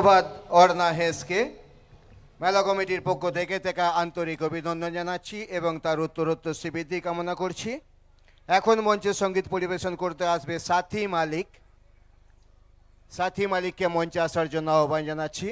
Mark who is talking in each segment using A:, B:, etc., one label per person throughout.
A: ধন্যবাদ, অর্ণা হেসকে। মেলা কমিটির পক্ষ থেকে তাকে আন্তরিক অভিনন্দন জানাচ্ছি এবং তার উত্তরোত্তর শ্রীবৃদ্ধি কামনা করছি। এখন মঞ্চে সংগীত পরিবেশন করতে আসবে সাথী মালিক। সাথী মালিককে মঞ্চে আসার জন্য আহ্বান জানাচ্ছি।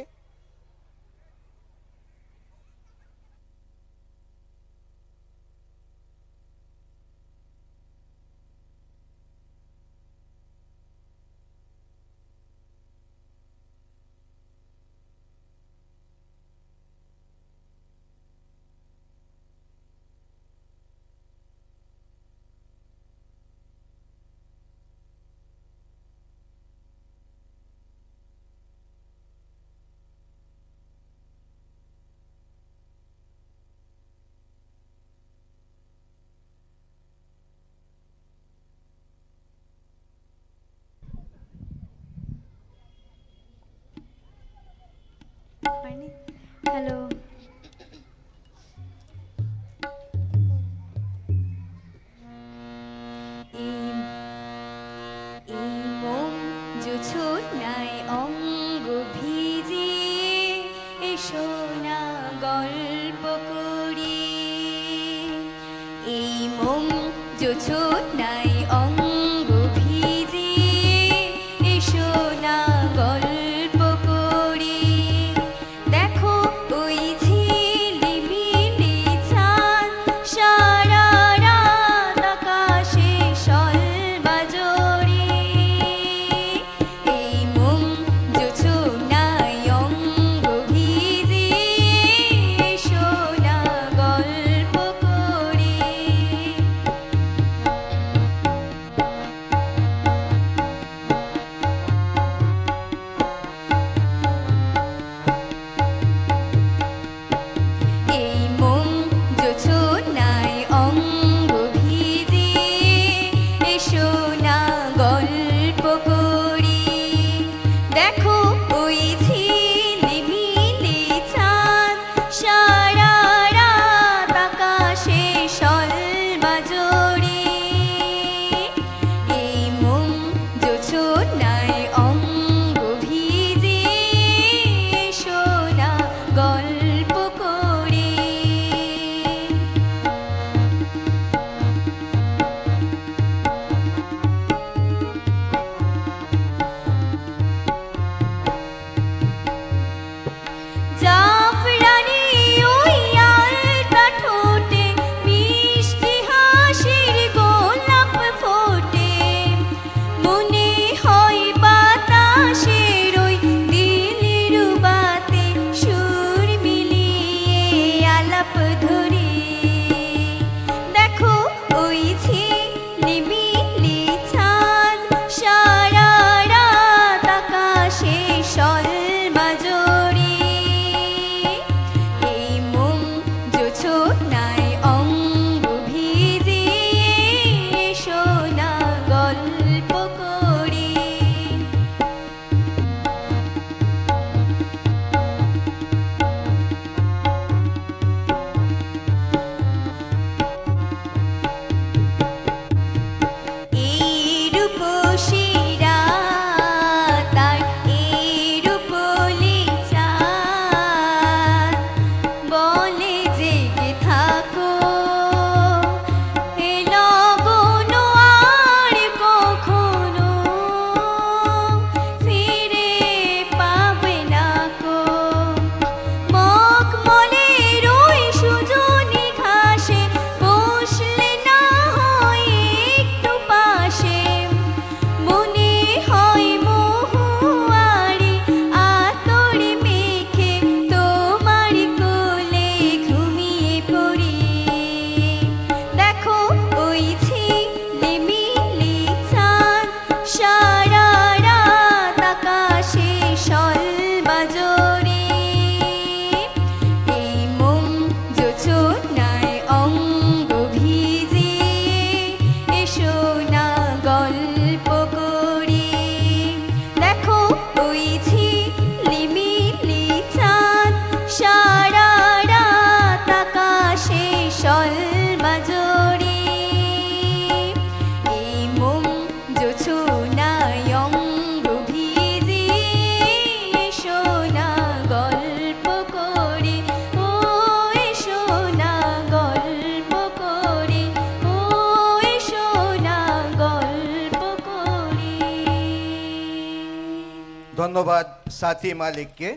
B: Hello.
A: ধন্যবাদ সাথী মালিককে।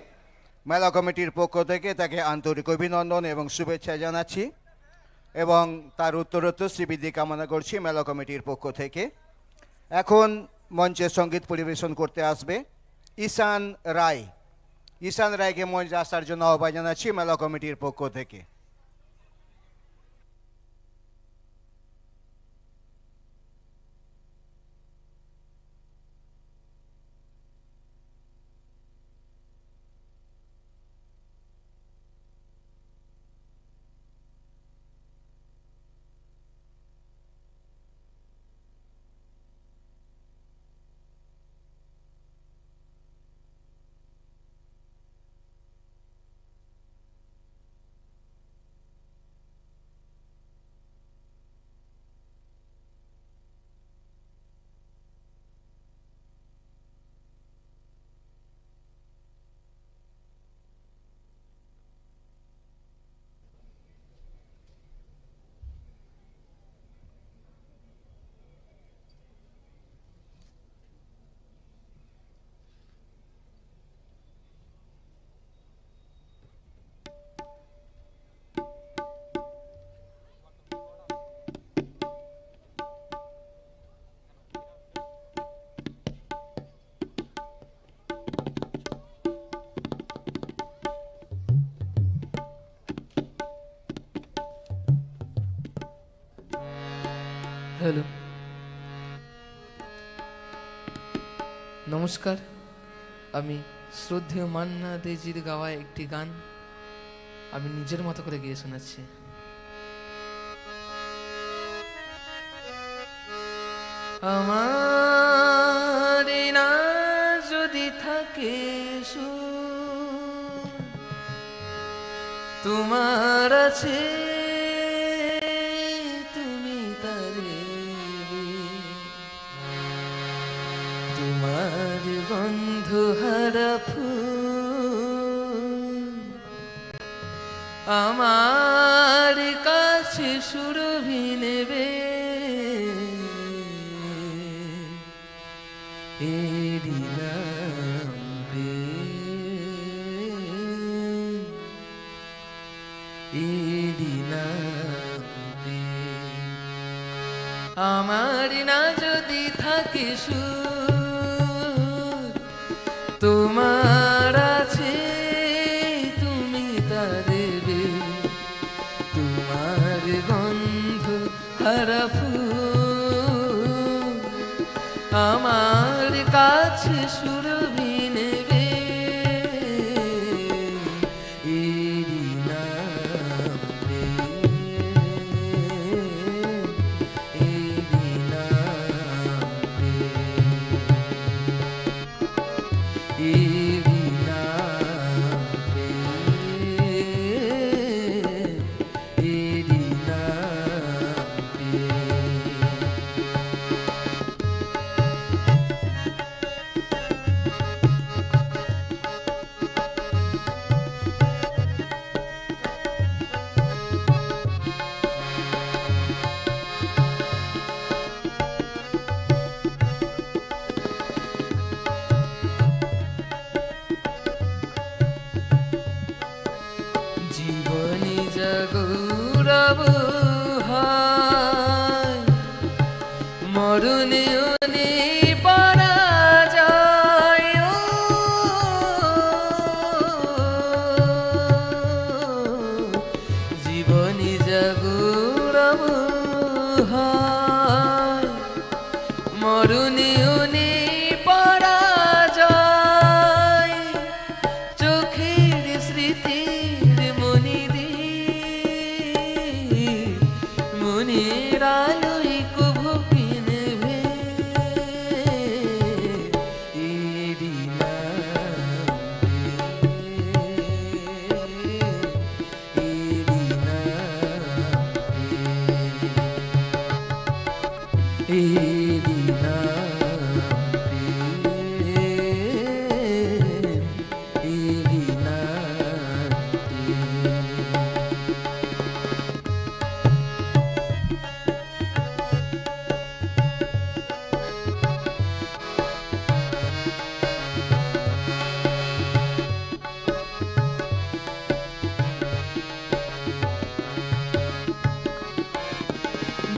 A: মেলা কমিটির পক্ষ থেকে তাকে আন্তরিক অভিনন্দন এবং শুভেচ্ছা জানাচ্ছি এবং তার উত্তরোত্তর শ্রীবৃদ্ধি কামনা করছি মেলা কমিটির পক্ষ থেকে। এখন মঞ্চে সংগীত পরিবেশন করতে আসবে ঈশান রায়। ঈশান রায়কে মঞ্চে আসার জন্য আহ্বান জানাচ্ছি মেলা কমিটির পক্ষ থেকে।
C: নমস্কার। আমি শ্রদ্ধেয় মান্না দেজির গাওয়া একটি গান আমি নিজের মতো করে গিয়ে শোনাচ্ছি। আমার না যদি থাকে তোমার আছে আমার না যদি থাকে সুর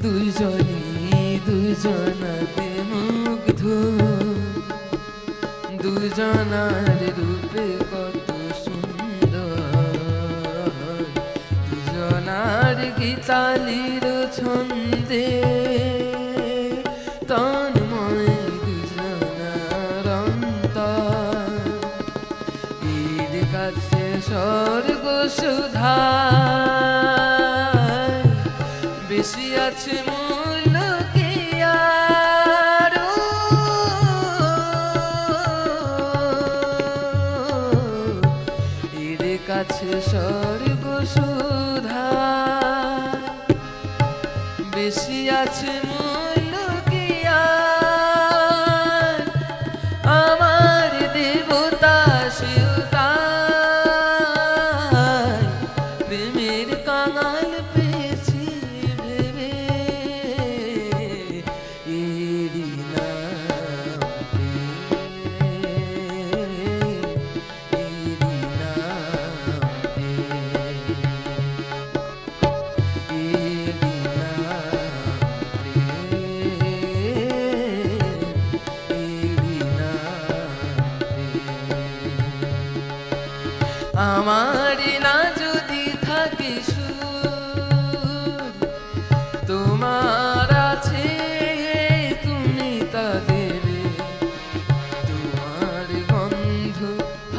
C: দুজনই দুজনাতে মুগ্ধ। দুজনার রূপে কত সুন্দর। দুজনার গীতালির ছন্দে তন্ময় সুধা বেশি আছে মূল্য কি আরও? এর কাছে স্বর্গ সুধা বেশি আছে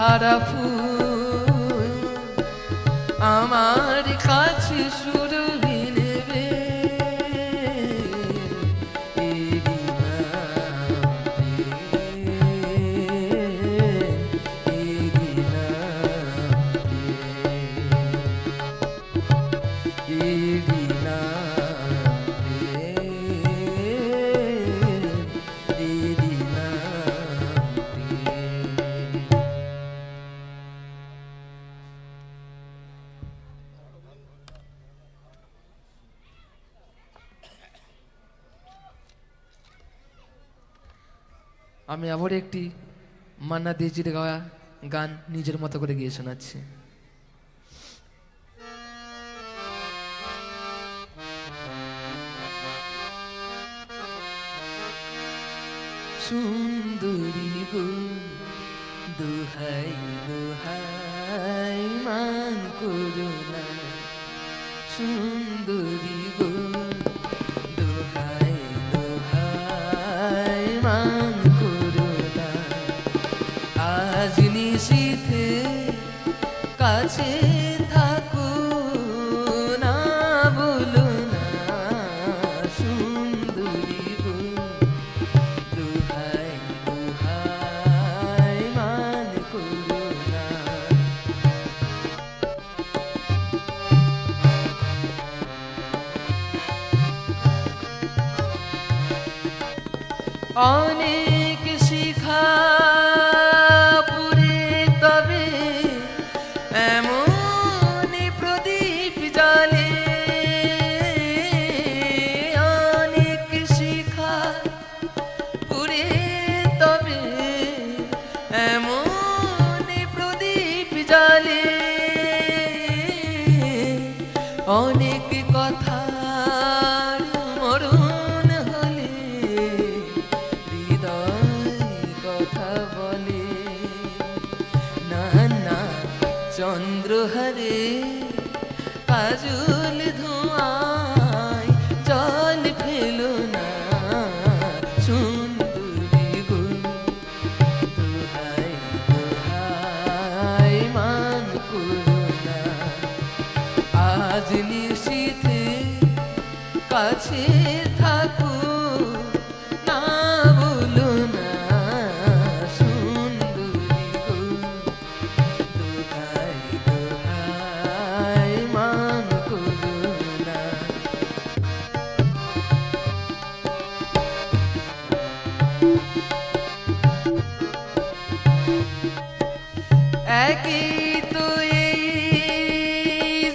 C: হারা ফুল আমার কাছে সুরভি আমি আবার একটি মান্না দেজির গাওয়া গান নিজের মতো করে গিয়ে শোনাচ্ছি। সুন্দরী গো, দোহাই দোহাই, মান করুণা সুন্দরী গো অনেক শিখা পুরে তবে এমন প্রদীপ জালে অনেক শিখা পুরে তবে এমন প্রদীপ জালে অনেক চন্দ্রহারে কাজল ধোঁয়ায় জল ফেলো না সুন্দরী গো দোহাই দোহাই মান করুণা আজ নিশীথে কাছে একই তো এই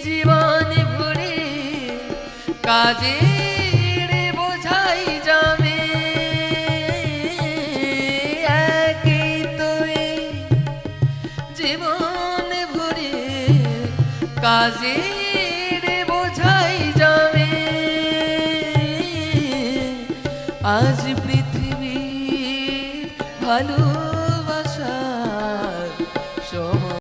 C: জীবন ভরে কাজে বোঝাই যাবে কাজের